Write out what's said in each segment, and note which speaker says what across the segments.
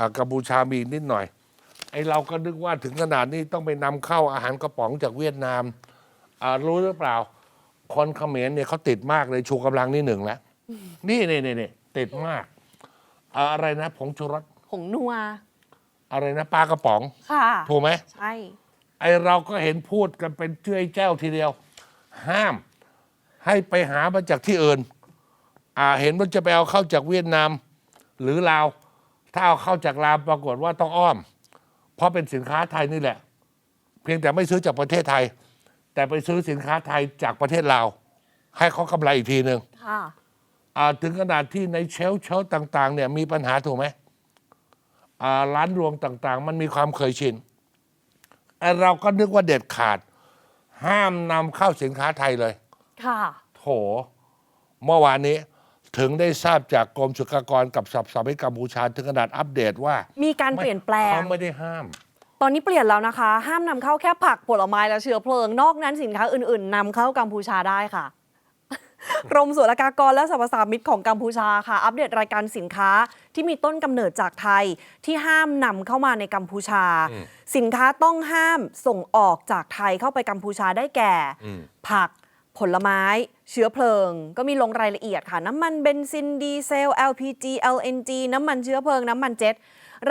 Speaker 1: อ่ากัมพูชามีนิดหน่อย ไอเราก็นึกว่าถึงขนาดนี้ต้องไปนำเข้าอาหารกระป๋องจากเวียดนามอ่ารู้หรือเปล่า คนเขมรเนี่ยเขาติดมากเลยชูกำลังนี่หนึ่งแล้วนี่นี่นี่นี่ติดมากอ่าอะไรนะผงชูรส
Speaker 2: ผงนัว
Speaker 1: อะไรนะปลากระป๋อง
Speaker 2: ค่ะ
Speaker 1: ถูกไหม
Speaker 2: ใช่
Speaker 1: ไอเราก็เห็นพูดกันเป็นเจ้ยแจ้วทีเดียว ห้ามให้ไปหามาจากที่อื่น อ่าเห็นว่าจะไปเอาเข้าจากเวียดนามหรือลาว ถ้าเอาเข้าจากลาวปรากฏว่าต้องอ้อม เพราะเป็นสินค้าไทยนี่แหละ เพียงแต่ไม่ซื้อจากประเทศไทย แต่ไปซื้อสินค้าไทยจากประเทศลาว ให้เขากำไรอีกทีหนึ่ง
Speaker 2: ค่ะ
Speaker 1: อ่าถึงขนาดที่ในเชลฟ์เชลฟ์ต่าง ๆ เนี่ยมีปัญหาถูกไหมอ่าร้านรวงต่างๆ มันมีความเคยชินไอ้เราก็นึกว่าเด็ดขาด ห้ามนำเข้าสินค้าไทยเลย
Speaker 2: ค่ะ
Speaker 1: โถ เมื่อวานนี้ ถึงได้ทราบจากกรมศุลกากรกับสับสามิตกัมพูชาถึงขนาดอัปเดตว่า
Speaker 2: มีการเปลี่ยนแปลง
Speaker 1: เขาไม่ได้ห้าม
Speaker 2: ตอนนี้เปลี่ยนแล้วนะคะ ห้ามนำเข้าแค่ผักผลไม้และเชื้อเพลิง นอกนั้นสินค้าอื่น ๆนำเข้ากัมพูชาได้ค่ะ กรมศุลกากรและสรรพสามิตของกัมพูชาค่ะ อัปเดตรายการสินค้าที่มีต้นกำเนิดจากไทย ที่ห้ามนำเข้ามาในกัมพูชาสินค้าต้องห้ามส่งออกจากไทยเข้าไปกัมพูชาได้แก่
Speaker 1: อืม
Speaker 2: ผัก ผลไม้ เชื้อเพลิง ก็มีลงรายละเอียดค่ะ น้ำมันเบนซินดีเซล LPG LNG น้ำมันเชื้อเพลิง น้ำมันเจ็ต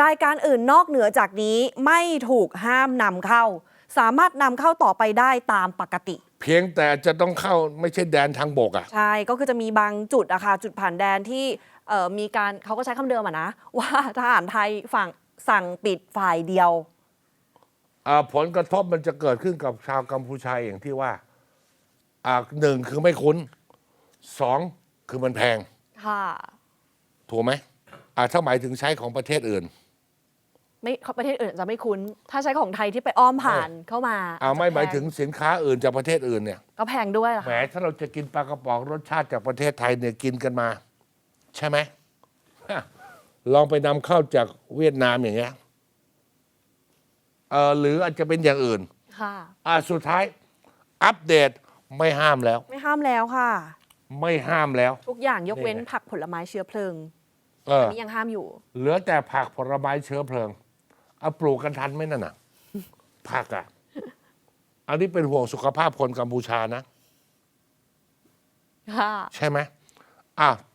Speaker 2: รายการอื่นนอกเหนือจากนี้ไม่ถูกห้ามนำเข้า สามารถนำเข้าต่อไปได้ตามปกติ
Speaker 1: เพียงแต่จะต้องเข้าไม่ใช่แดนทางบกอะ
Speaker 2: ใช่ ก็คือจะมีบางจุดอะค่ะ จุดผ่านแดนที่เอ่อมีการเขาก็ใช้คำเดิมอะนะ ว่าทหารไทยฝั่งสั่งปิดฝ่ายเดียว
Speaker 1: อ่าผลกระทบมันจะเกิดขึ้นกับชาวกัมพูชาอย่างที่ว่า อ่าหนึ่งคือไม่คุ้นสองคือมันแพง
Speaker 2: ค่ะ
Speaker 1: ถูกไหมอ่าถ้าหมายถึงใช้ของประเทศอื่น
Speaker 2: ไม่ประเทศอื่นจะไม่คุ้น ถ้าใช้ของไทยที่ไปอ้อมผ่านเข้ามา
Speaker 1: อ่าไม่
Speaker 2: จะแพ
Speaker 1: หมายถึงสินค้าอื่นจากประเทศอื่นเนี่ย
Speaker 2: ก็แพงด้วยเหรอ
Speaker 1: แหม
Speaker 2: คะ
Speaker 1: ถ้าเราจะกินปลากระป๋องรสชาติจากประเทศไทยเนี่ยกินกันมา ใช่ไหมฮะลองไปนำเข้าจากเวียดนามอย่างเงี้ยเออหรืออาจจะเป็นอย่างอื่น
Speaker 2: ค่ะ
Speaker 1: อ่าสุดท้าย อัปเดต ไม่ห้ามแล้ว
Speaker 2: ไม่ห้ามแล้วค่ะ
Speaker 1: ไม่ห้ามแล้ว
Speaker 2: ทุกอย่างยกเว้น
Speaker 1: นี่ไง
Speaker 2: ผักผลไม้เชื้อเพลิง
Speaker 1: เออ
Speaker 2: อันนี้ยังห้ามอยู่
Speaker 1: เหลือแต่ผักผลไม้เชื้อเพลิงเอาปลูกกันทันไหมนั่นน่ะ ผักอะ อันนี้เป็นห่วงสุขภาพคนกัมพูชานะ
Speaker 2: ค่ะ
Speaker 1: ใช่ไหมอะ